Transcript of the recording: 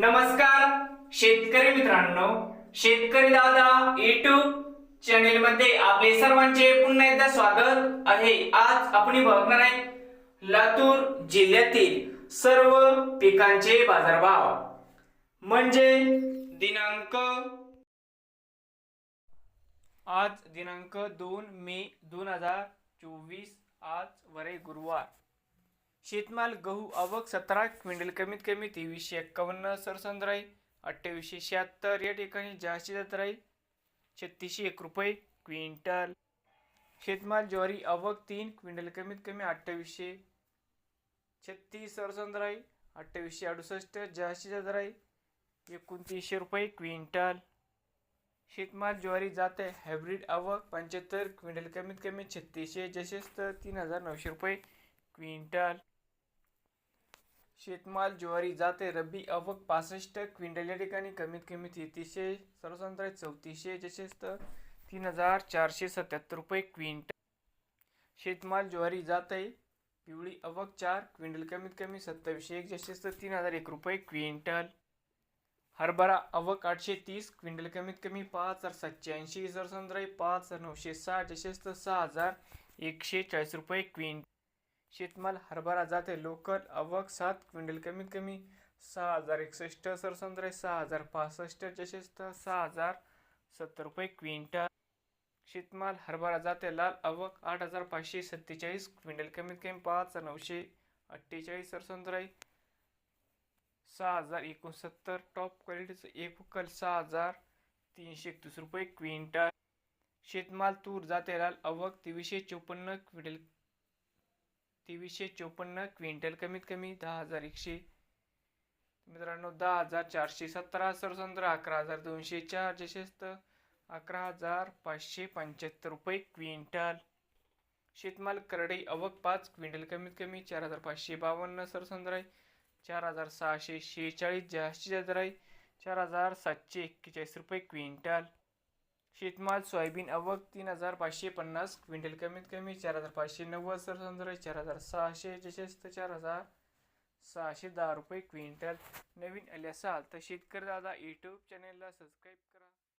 नमस्कार शेतकरी मित्रांनो. शेतकरी दादा युट्यूब चॅनेल मध्ये आपले सर्वांचे पुन्हा एकदा स्वागत आहे. आज आपण बघणार आहे लातूर जिल्ह्यातील सर्व पिकांचे बाजारभाव. म्हणजे दिनांक आज दिनांक दोन मे दोन हजार चोवीस आज वरे गुरुवार. शेतमाल गहू आवक सतरा क्विंटल कमीत कमी तेवीसशे एक्कावन्न सरसंद राही अठ्ठावीसशे शहात्तर या ठिकाणी जास्तीत जात राही छत्तीसशे एक रुपये क्विंटल. शेतमाल ज्वारी आवक तीन क्विंटल कमीत कमी अठ्ठावीसशे छत्तीस सरसंद राही अठ्ठावीसशे अडुसष्ट जास्तीत जात राही एकोणतीसशे रुपये क्विंटल. शेतमाल ज्वारी जाते हायब्रिड आवक पंच्याहत्तर क्विंटल कमीत कमी छत्तीसशे जसेच तर तीन हजार नऊशे रुपये क्विंटल शेतमाल ज्वारी जाते. रब्बी आवक पासष्ट क्विंटल या ठिकाणी कमीत कमी तेहतीसशे सर्वसाधारण चौतीसशे जसेच तर तीन हजार चारशे सत्याहत्तर रुपये क्विंटल. शेतमाल ज्वारी जाते. पिवळी आवक चार क्विंटल कमीत कमी सत्तावीसशे एक जसेच तर तीन हजार एक रुपये क्विंटल. हरभरा आवक आठशे तीस क्विंटल कमीत कमी पाच हजार सातशे ऐंशी पाच हजार नऊशे सहा जसेच तर सहा हजार एकशे चाळीस रुपये क्विंटल. शेतमाल हरभरा जाते लोकल अवक सात क्विंटल कमीत कमी सहा हजार एकसष्ट सरसंद्राई सहा हजार पासष्ट जसेच सहा हजार सत्तर रुपये क्विंटल. शेतमाल हरभरा जाते लाल अवक आठ हजार पाचशे सत्तेचाळीस क्विंटल कमीत कमी पाच हजार नऊशे अठ्ठेचाळीस सरसंद्राई सहा हजार एकोणसत्तर टॉप क्वालिटीचं एक उकल सहा हजार तीनशे एकतीस रुपये क्विंटल. शेतमाल तूर जाते लाल अवक तेवीसशे चोपन्न क्विंटल तेवीसशे चोपन्न क्विंटल कमीत कमी दहा हजार एकशे. मित्रांनो दहा हजार चारशे सतरा सरसंत्र अकरा हजार दोनशे चार जसेच अकरा हजार पाचशे पंच्याहत्तर रुपये क्विंटल. शेतमाल करडई अवक पाच क्विंटल कमीत कमी चार हजार पाचशे बावन्न सरसंद्राई चार हजार सहाशे शेहेचाळीस जास्तीत जास्त आहे चार हजार सातशे एक्केचाळीस रुपये क्विंटल. शेतमाल सोयाबीन अवक तीन हजार पाचशे पन्नास क्विंटल कमीत कमी चार हजार पाचशे नव्वद सरसंद्र चार हजार सहाशे जसेच तर चार हजार सहाशे दहा रुपये क्विंटल. नवीन आले असाल तर शेतकरी दादा यूट्यूब चॅनलला सबस्क्राईब करा.